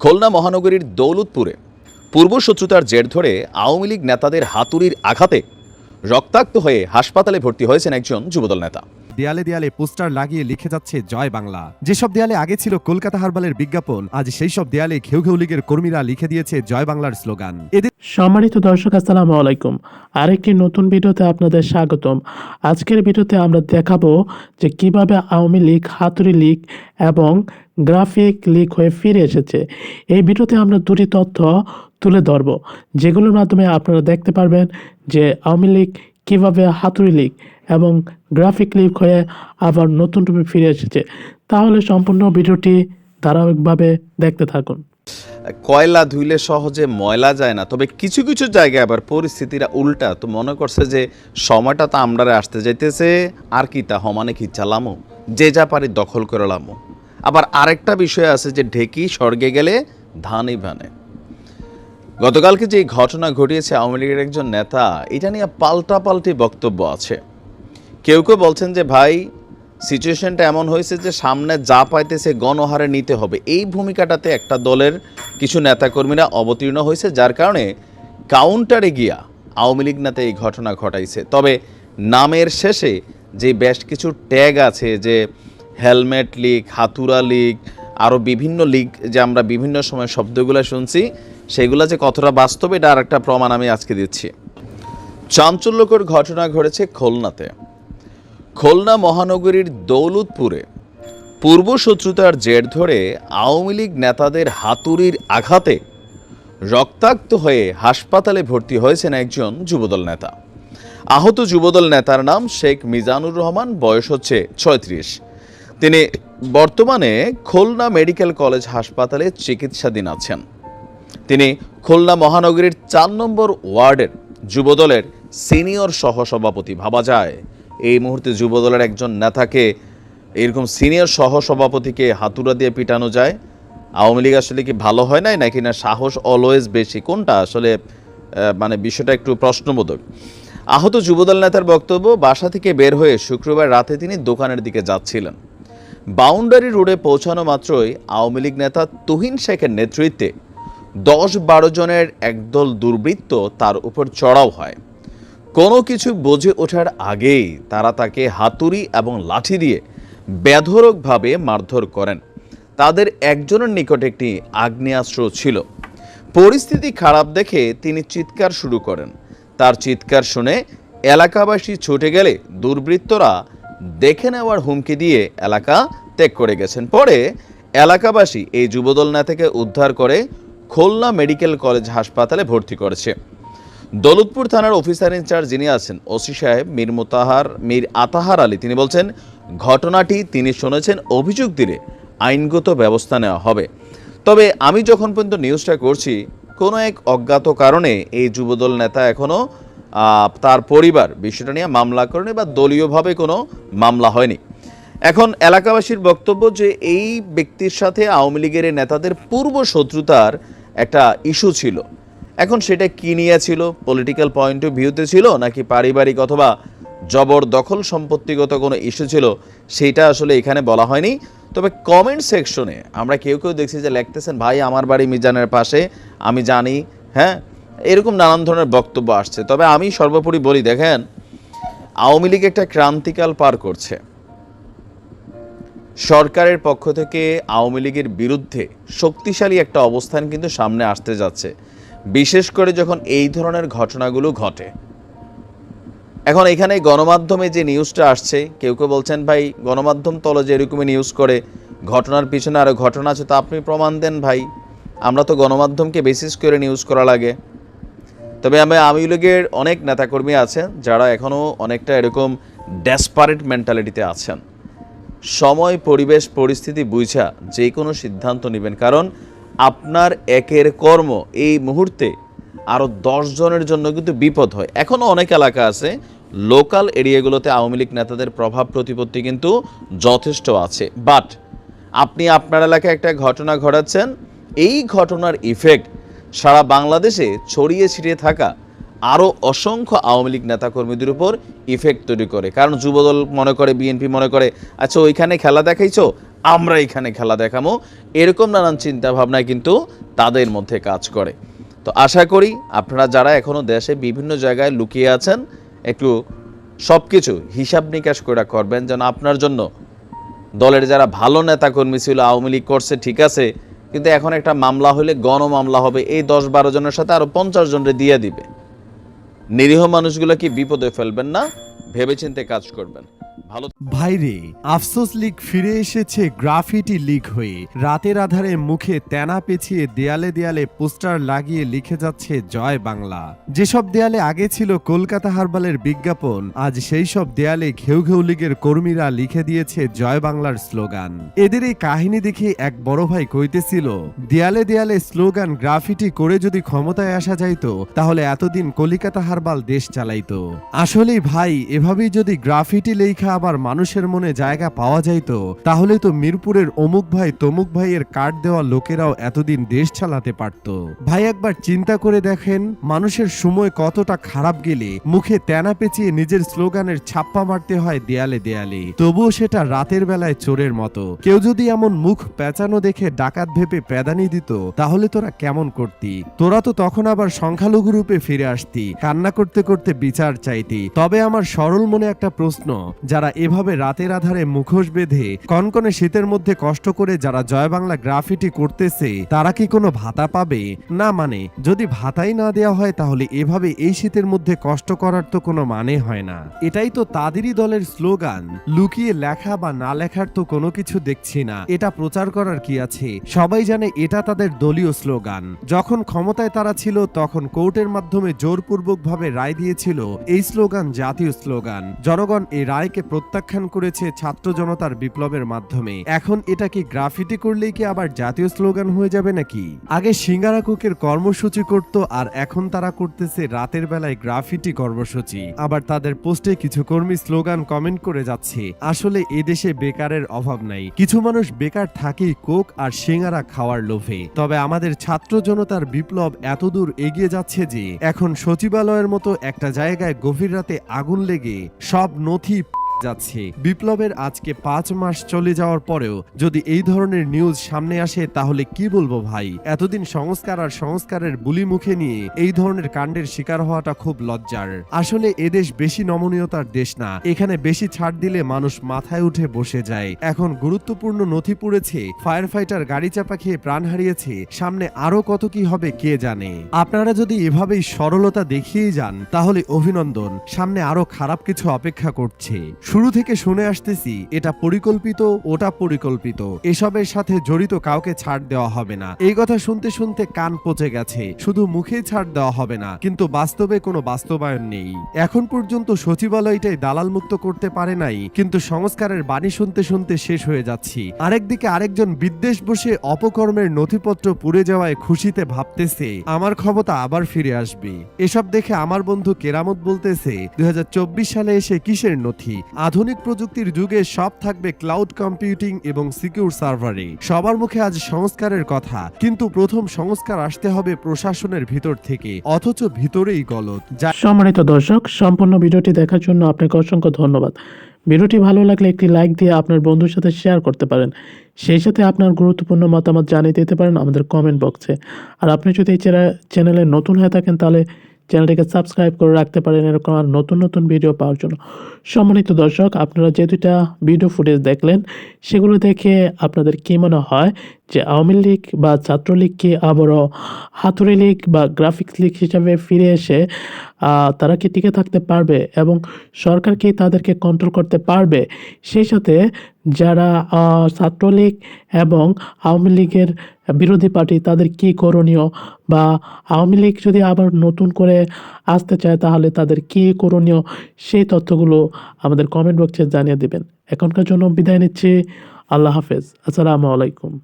খুলনা মহানগরীর দৌলতপুরে পূর্বশত্রুতার জের ধরে আওয়ামী লীগ নেতাদের হাতুড়ির আঘাতে রক্তাক্ত হয়ে হাসপাতালে ভর্তি হয়েছেন একজন যুবদল নেতা। দেয়ালে দেয়ালে পোস্টার লাগিয়ে লিখে যাচ্ছে জয় বাংলা। যেসব দেয়ালে আগে ছিল কলকাতা হারবালের বিজ্ঞাপন, আজ সেই সব দেয়ালে ঘেউ ঘেউ লীগের কর্মীরা লিখে দিয়েছে জয় বাংলার স্লোগান। এদের সম্মানিত দর্শক, আসসালামু আলাইকুম। আরেকটি নতুন ভিডিওতে আপনাদের স্বাগতম। আজকের ভিডিওতে আমরা দেখাবো যে কীভাবে আওয়ামী লীগ, হাতুড়ি লীগ এবং গ্রাফিক লিগ হয়ে ফিরে এসেছে। এই ভিডিওতে আমরা দুটি তথ্য তুলে ধরব, যেগুলোর মাধ্যমে আপনারা দেখতে পারবেন যে আওয়ামী লীগ কীভাবে হাতুড়ি লিক এবং গ্রাফিক লিক হয়ে আবার নতুন রূপে ফিরে এসেছে, তাহলে সম্পূর্ণ ভিডিওটি ধারাবাহিকভাবে দেখতে থাকুন। কয়লা ধুইলে সহজে ময়লা যায় না, তবে কিছু কিছু জায়গায় আবার পরিস্থিতিরা উল্টা। তো মনে করছে যে সময়টা তো আমরারে আসতে যাইতেছে, আর কি তা হমানে কি চালামো? যে যা পারি দখল করে আবার আরেকটা বিষয় আছে যে ঢেকি স্বর্গে গেলে ধানই ভানে। গতকালকে যে ঘটনা ঘটিয়েছে আওয়ামী লীগের একজন নেতা, এটা নিয়ে পাল্টাপাল্টি বক্তব্য আছে। কেউ কেউ বলছেন যে, ভাই সিচুয়েশনটা এমন হয়েছে যে, সামনে যা পাইতেছে গণহারে নিতে হবে। এই ভূমিকাটাতে একটা দলের কিছু নেতাকর্মীরা অবতীর্ণ হয়েছে, যার কারণে কাউন্টারে গিয়া আওয়ামী লীগ নেতা এই ঘটনা ঘটাইছে। তবে নামের শেষে যে বেশ কিছু ট্যাগ আছে, যে হেলমেট লীগ হাতুরা লীগ আরও বিভিন্ন লীগ যে আমরা বিভিন্ন সময় শব্দগুলো শুনছি সেগুলো যে কতটা বাস্তব, এটা আর একটা প্রমাণ আমি আজকে দিচ্ছি। চাঞ্চল্যকর ঘটনা ঘটেছে খুলনাতে। খুলনা মহানগরীর দৌলতপুরে পূর্বশত্রুতার জের ধরে আওয়ামী লীগ নেতাদের হাতুড়ির আঘাতে রক্তাক্ত হয়ে হাসপাতালে ভর্তি হয়েছেন একজন যুবদল নেতা। আহত যুবদল নেতার নাম শেখ মিজানুর রহমান, বয়স হচ্ছে ছয়ত্রিশ। তিনি বর্তমানে খুলনা মেডিকেল কলেজ হাসপাতালে চিকিৎসাধীন আছেন। তিনি খুলনা মহানগরীর চার নম্বর ওয়ার্ডের যুবদলের সিনিয়র সহসভাপতি ভাবা যায়। এই মুহূর্তে যুবদলের একজন নেতাকে এরকম সিনিয়র সহসভাপতিকে হাতুড়া দিয়ে পিটানো যায়। আওয়ামী লীগ আসলে কি ভালো হয় নাই, নাকি না সাহস অলওয়েজ বেশি? কোনটা আসলে মানে বিষয়টা একটু প্রশ্নবোধক। আহত যুবদল নেতার বক্তব্য, বাসা থেকে বের হয়ে শুক্রবার রাতে তিনি দোকানের দিকে যাচ্ছিলেন। বাউন্ডারি রোডে পৌঁছানো মাত্রই আওয়ামী লীগ নেতা তুহিন শেখের নেতৃত্বে দশ বারো জনের একদল দুর্বৃত্ত তার উপর চড়াও হয়। কোনো কিছু বোঝে ওঠার আগেই তারা তাকে হাতুড়ি এবং লাঠি দিয়ে বেধরকভাবে মারধর করেন। তাদের একজনের নিকট একটি আগ্নেয়াস্ত্র ছিল। পরিস্থিতি খারাপ দেখে তিনি চিৎকার শুরু করেন। তার চিৎকার শুনে এলাকাবাসী ছুটে গেলে দুর্বৃত্তরা দেখে নেওয়ার হুমকি দিয়ে এলাকা ত্যাগ করে গেছেন। পরে এলাকাবাসী এই যুবদল নেতাকে উদ্ধার করে খুলনা মেডিকেল কলেজ হাসপাতালে ভর্তি করেছে। দৌলতপুর থানার অফিসার ইনচার্জ যিনি আছেন, ওসি সাহেব মীর মোতাহার, মীর আতাহার আলী। তিনি বলছেন, ঘটনাটি তিনি শুনেছেন, অভিযোগ দিলে আইনগত ব্যবস্থা নেওয়া হবে। তবে আমি যখন পর্যন্ত নিউজটা করছি, কোনো এক অজ্ঞাত কারণে এই যুবদল নেতা এখনও তার পরিবার বিষয়টা নিয়ে মামলা করেনি বা দলীয়ভাবে কোনো মামলা হয়নি। এখন এলাকাবাসীর বক্তব্য যে এই ব্যক্তির সাথে আওয়ামী লীগের নেতাদের পূর্ব শত্রুতার একটা ইস্যু ছিল। এখন সেটা কি নিয়ে ছিল? পলিটিক্যাল পয়েন্ট অফ ভিউতে ছিল নাকি পারিবারিক অথবা জবরদখল সম্পত্তিগত কোনো ইস্যু ছিল? সেইটা আসলে এখানে বলা হয়নি। তবে কমেন্ট সেকশনে আমরা কেউ কেউ দেখছি যে লিখতেছেন, ভাই, আমার বাড়ি মিজানের পাশে, আমি জানি। হ্যাঁ? এরকম নানান ধরনের বক্তব্য আসছে। তবে আমি সর্বোপরি বলি, দেখেন, আওয়ামী লীগ একটা ক্রান্তিকাল পার করছে। সরকারের পক্ষ থেকে আওয়ামী লীগের বিরুদ্ধে শক্তিশালী একটা অবস্থান কিন্তু সামনে আসতে যাচ্ছে, বিশেষ করে যখন এই ধরনের ঘটনাগুলো ঘটে। এখন এখানে গণমাধ্যমে যে নিউজটা আসছে, কেউ কেউ বলছেন, ভাই, গণমাধ্যম তলে যে এরকমই নিউজ করে, ঘটনার পিছনে আরও ঘটনা আছে, তা আপনি প্রমাণ দেন ভাই। আমরা তো গণমাধ্যমকে বেসিস করে নিউজ করা লাগে। তবে আমি আওয়ামী লীগের অনেক নেতাকর্মী আছেন, যারা এখনও অনেকটা এরকম ডেসপারেট মেন্টালিটিতে আছেন। সময়, পরিবেশ, পরিস্থিতি বুঝা যে কোনো সিদ্ধান্ত নেবেন। কারণ আপনার একের কর্ম এই মুহূর্তে আরও জনের জন্য কিন্তু বিপদ হয়। এখনও অনেক এলাকা আছে, লোকাল এরিয়াগুলোতে আওয়ামী লীগ নেতাদের প্রভাব প্রতিপত্তি কিন্তু যথেষ্ট আছে। বাট আপনি আপনার এলাকায় একটা ঘটনা ঘটাচ্ছেন, এই ঘটনার ইফেক্ট সারা বাংলাদেশে ছড়িয়ে ছিটিয়ে থাকা আরও অসংখ্য আওয়ামী লীগ নেতাকর্মীদের উপর ইফেক্ট তৈরি করে। কারণ যুবদল মনে করে, বিএনপি মনে করে আচ্ছা ওইখানে খেলা দেখাইছো? আমরা এখানে খেলা দেখামো। এরকম নানান চিন্তা ভাবনা কিন্তু তাদের মধ্যে কাজ করে। তো আশা করি আপনারা যারা এখনও দেশে বিভিন্ন জায়গায় লুকিয়ে আছেন, একটু সব কিছু হিসাব নিকাশ করে করবেন যেন আপনার জন্য দলের যারা ভালো নেতাকর্মী ছিল, আওয়ামী লীগ করছে, ঠিক আছে, কিন্তু এখন একটা মামলা হলে গণ মামলা হবে, এই দশ বারো জনের সাথে আরও পঞ্চাশ জনরে দিয়ে দিবে। নিরীহ মানুষগুলো কি বিপদে ফেলবেন না? ভেবেচিন্তে কাজ করবেন। ভালো ভাইরে, আফসোস লিগ ফিরে এসেছে গ্রাফিটি লিগ হয়ে। রাতের আধারে মুখে তেনা পেঁচিয়ে দেয়ালে দেয়ালে পোস্টার লাগিয়ে লিখে যাচ্ছে জয় বাংলা। যেসব দেয়ালে আগে ছিল কলকাতা হারবালের বিজ্ঞাপন, আজ সেই সব দেয়ালে ঘেউ ঘেউ লীগের কর্মীরা লিখে দিয়েছে জয় বাংলার স্লোগান। এদের এই কাহিনী দেখে এক বড় ভাই কইতেছিল, দেয়ালে দেয়ালে স্লোগান গ্রাফিটি করে যদি ক্ষমতায় আসা যাইত, তাহলে এতদিন কলিকাতা হারবাল দেশ চালাইত। আসলেই ভাই, এভাবেই যদি গ্রাফিটি লেখা আবার মানুষের মনে জায়গা পাওয়া যাইতো তাহলে তো মিরপুরের অমুক ভাই তমুক ভাইয়ের কার্ড দেওয়া লোকেরাও এতদিন দেশ চালাতে পারত। ভাই একবার চিন্তা করে দেখেন, মানুষের সময় কতটা খারাপ গেলে মুখে তেনা পেঁচিয়ে নিজের স্লোগানের ছাপ্পা মারতে হয় দেয়ালে দেয়ালে। তবুও সেটা রাতের বেলায় চোরের মতো। কেউ যদি এমন মুখ পেঁচানো দেখে ডাকাত ভেবে পেদানি দিত, তাহলে তোরা কেমন করতি? তোরা তো তখন আবার সংখ্যালঘু রূপে ফিরে আসতি, কান্না করতে করতে বিচার চাইতি। তবে আমার সরল মনে একটা প্রশ্ন, যারা এভাবে রাতের আধারে মুখোশ বেঁধে কনকনে শীতের মধ্যে কষ্ট করে যারা জয় বাংলা গ্রাফিটি করতেছে, তারা কি কোনো ভাতা পাবে? না মানে যদি ভাতাই না দেওয়া হয় তাহলে এভাবে এই শীতের মধ্যে কষ্ট করার তো কোনো মানে হয় না। এটাই তো তাদেরই দলের স্লোগান। লুকিয়ে লেখা বা না লেখার তো কোনো কিছু দেখছি না। এটা প্রচার করার কি আছে? সবাই জানে এটা তাদের দলীয় স্লোগান। যখন ক্ষমতায় তারা ছিল, তখন কোর্টের মাধ্যমে জোরপূর্বকভাবে রায় দিয়েছিল, এই স্লোগান জাতীয় স্লোগান। জনগণ এই রায়কে প্রত্যাখ্যান করেছে ছাত্র জনতার বিপ্লবের মাধ্যমে। এখন এটা কি গ্রাফিটি করলেই কি আবার জাতীয় স্লোগান হয়ে যাবে নাকি? আগে সিঙ্গারা কুকের কর্মসূচি করত আর এখন তারা করতেছে রাতের বেলায় গ্রাফিটি কর্মসূচি। আবার তাদের পোস্টে কিছু কর্মী স্লোগান কমেন্ট করে যাচ্ছে, আসলে এদেশে বেকারের অভাব নাই। কিছু মানুষ বেকার থাকেই কোক আর সিঙ্গারা খাওয়ার লোভে। তবে আমাদের ছাত্র জনতার বিপ্লব এতদূর এগিয়ে যাচ্ছে যে, এখন সচিবালয়ের মতো একটা জায়গায় গভীর রাতে আগুন লেগে সব নথি যাচ্ছে। বিপ্লবের আজকে পাঁচ মাস চলে যাওয়ার পরেও যদি এই ধরনের নিউজ সামনে আসে, তাহলে কি বলব ভাই? এতদিন সংস্কার আর সংস্কারের বুলি মুখে নিয়ে এই ধরনের কাণ্ডের শিকার হওয়াটা খুব লজ্জার। আসলে এদেশ বেশি নমনীয়তার দেশ না। এখানে বেশি ছাড় দিলে মানুষ মাথায় উঠে বসে যায়। এখন গুরুত্বপূর্ণ নথি পড়েছে ফায়ার ফাইটার গাড়ি চাপা খেয়ে প্রাণ হারিয়েছে, সামনে আরও কত কি হবে কে জানে? আপনারা যদি এভাবেই সরলতা দেখিয়ে যান, তাহলে অভিনন্দন। সামনে আরও খারাপ কিছু অপেক্ষা করছে। শুরু থেকে শুনে আসতেছি, এটা পরিকল্পিত, ওটা পরিকল্পিত। এসবের সাথে জড়িত কাউকে ছাড় দেওয়া হবে না। এই কথা শুনতে শুনতে কান পচে গেছে। শুধু মুখে ছাড় দেওয়া হবে না, কিন্তু বাস্তবে কোনো বাস্তবায়ন নেই। এখন পর্যন্ত সচিবালয়টাই দালাল মুক্ত করতে পারে নাই, কিন্তু সংস্কারের বাণী শুনতে শুনতে শেষ হয়ে যাচ্ছি। আরেকদিকে আরেকজন বিদ্বেষ বসে অপকর্মের নথিপত্র পুড়ে যাওয়ায় খুশিতে ভাবতেছে, আমার ক্ষমতা আবার ফিরে আসবে। এসব দেখে আমার বন্ধু কেরামত বলতেছে, দুই হাজার চব্বিশ সালে এসে কিসের নথি? আধুনিক প্রযুক্তির যুগে সব থাকবে ক্লাউড কম্পিউটিং এবং সিকিউর সার্ভারে সবার মুখে আজ সংস্কারের কথা, কিন্তু প্রথম সংস্কার আসতে হবে প্রশাসনের ভিতর থেকে, অথচ ভিতরেই গলত। যা সম্মানিত দর্শক, সম্পূর্ণ ভিডিওটি দেখার জন্য আপনাকে অসংখ্য ধন্যবাদ। ভিডিওটি ভালো লাগলে একটি লাইক দিয়ে আপনার বন্ধুর সাথে শেয়ার করতে পারেন। সেই সাথে আপনার গুরুত্বপূর্ণ মতামত জানিয়ে দিতে পারেন আমাদের কমেন্ট বক্সে আর আপনি যদি এই চ্যানে- চ্যানেলে নতুন হয়ে থাকেন, তাহলে চ্যানেলটিকে সাবস্ক্রাইব করে রাখতে পারেন এরকম আর নতুন নতুন ভিডিও পাওয়ার জন্য। সম্মানিত দর্শক, আপনারা যে দুইটা ভিডিও ফুটেজ দেখলেন, সেগুলো দেখে আপনাদের কী মনে হয় যে আওয়ামী লীগ বা ছাত্রলীগ কি আবারও হাতুড়ি লীগ বা গ্রাফিক্স লীগ হিসাবে ফিরে এসে তারা কি টিকে থাকতে পারবে এবং সরকার কি তাদেরকে কন্ট্রোল করতে পারবে? সেই সাথে যারা ছাত্রলীগ এবং আওয়ামী লীগের বিরোধী পার্টি তাদের কি করণীয়? বা আওয়ামী লীগ যদি আবার নতুন করে আসতে চায়, তাহলে তাদের কি করণীয়? সেই তথ্যগুলো আমাদের কমেন্ট বক্সে জানিয়ে দেবেন। এখনকার জন্য বিদায় নিচ্ছি। আল্লাহ হাফেজ। আসসালামু আলাইকুম।